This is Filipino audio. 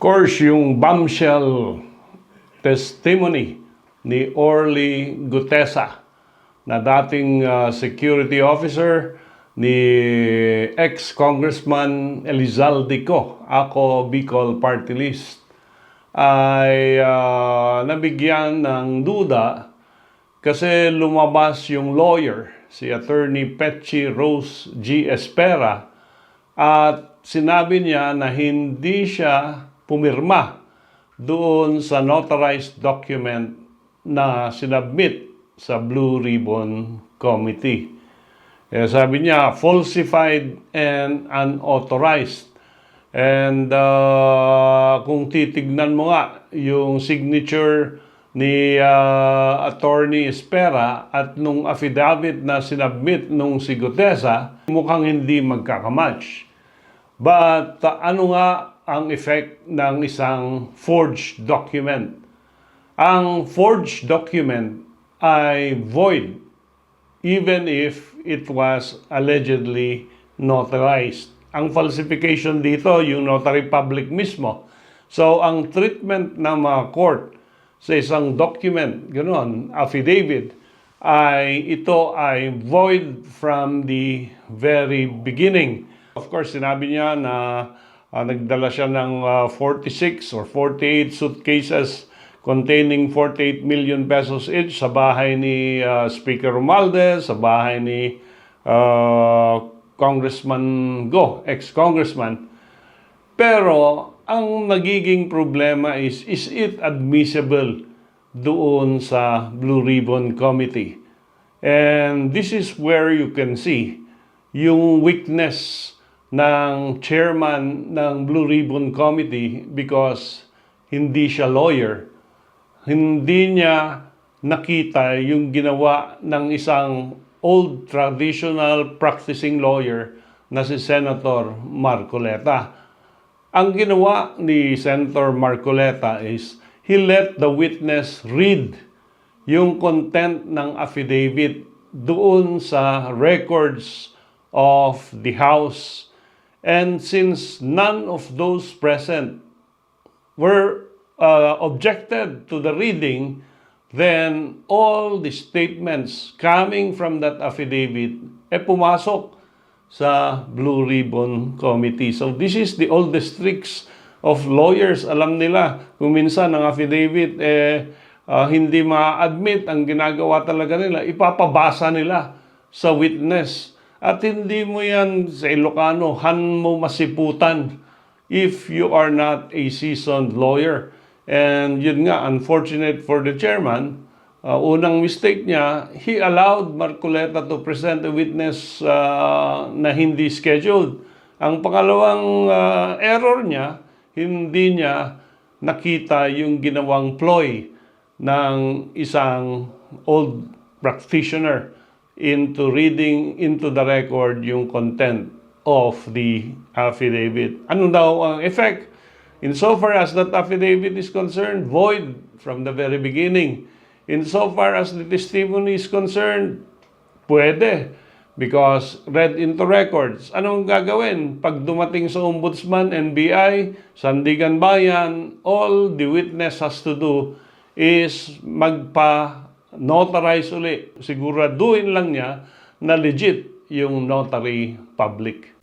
course, yung bombshell testimony ni Orly Gutesa na dating uh, security officer ni ex-congressman Elizalde ko, ako Bicol Party List, ay uh, nabigyan ng duda kasi lumabas yung lawyer, si Attorney Petchi Rose G. Espera, at sinabi niya na hindi siya pumirma doon sa notarized document na sinabmit sa Blue Ribbon Committee. Kaya sabi niya, falsified and unauthorized. And uh, kung titignan mo nga yung signature ni uh, Attorney Espera at nung affidavit na sinabmit nung si Gutesa, mukhang hindi magkakamatch. But uh, ano nga ang effect ng isang forged document? Ang forged document ay void even if it was allegedly notarized. Ang falsification dito, yung notary public mismo. So, ang treatment ng mga court sa isang document, gano'n, affidavit, ay ito ay void from the very beginning. Of course, sinabi niya na ah, nagdala siya ng ah, 46 or 48 suitcases containing 48 million pesos each sa bahay ni ah, Speaker Romualdez, sa bahay ni ah, Congressman Go, ex-congressman. Pero ang nagiging problema is, is it admissible doon sa Blue Ribbon Committee? And this is where you can see yung weakness ng chairman ng Blue Ribbon Committee because hindi siya lawyer. Hindi niya nakita yung ginawa ng isang old traditional practicing lawyer na si Senator Marcoleta. Ang ginawa ni Senator Marcoleta is he let the witness read yung content ng affidavit doon sa records of the House. And since none of those present were uh, objected to the reading, then all the statements coming from that affidavit eh pumasok sa Blue Ribbon Committee. So this is the oldest tricks of lawyers. Alam nila kung minsan ang affidavit eh ah, hindi ma-admit ang ginagawa talaga nila, ipapabasa nila sa witness. At hindi mo yan sa Ilocano, han mo masiputan if you are not a seasoned lawyer. And yun nga, unfortunate for the chairman, uh, unang mistake niya, he allowed Marcoleta to present a witness uh, na hindi scheduled. Ang pangalawang uh, error niya, hindi niya nakita yung ginawang ploy ng isang old practitioner into reading into the record yung content of the affidavit. Ano daw ang effect? Insofar as that affidavit is concerned, void from the very beginning. Insofar as the testimony is concerned, pwede. Because read into records. Anong gagawin? Pag dumating sa Ombudsman, NBI, Sandigan Bayan, all the witness has to do is magpa-notarize uli. Siguraduhin lang niya na legit yung notary public.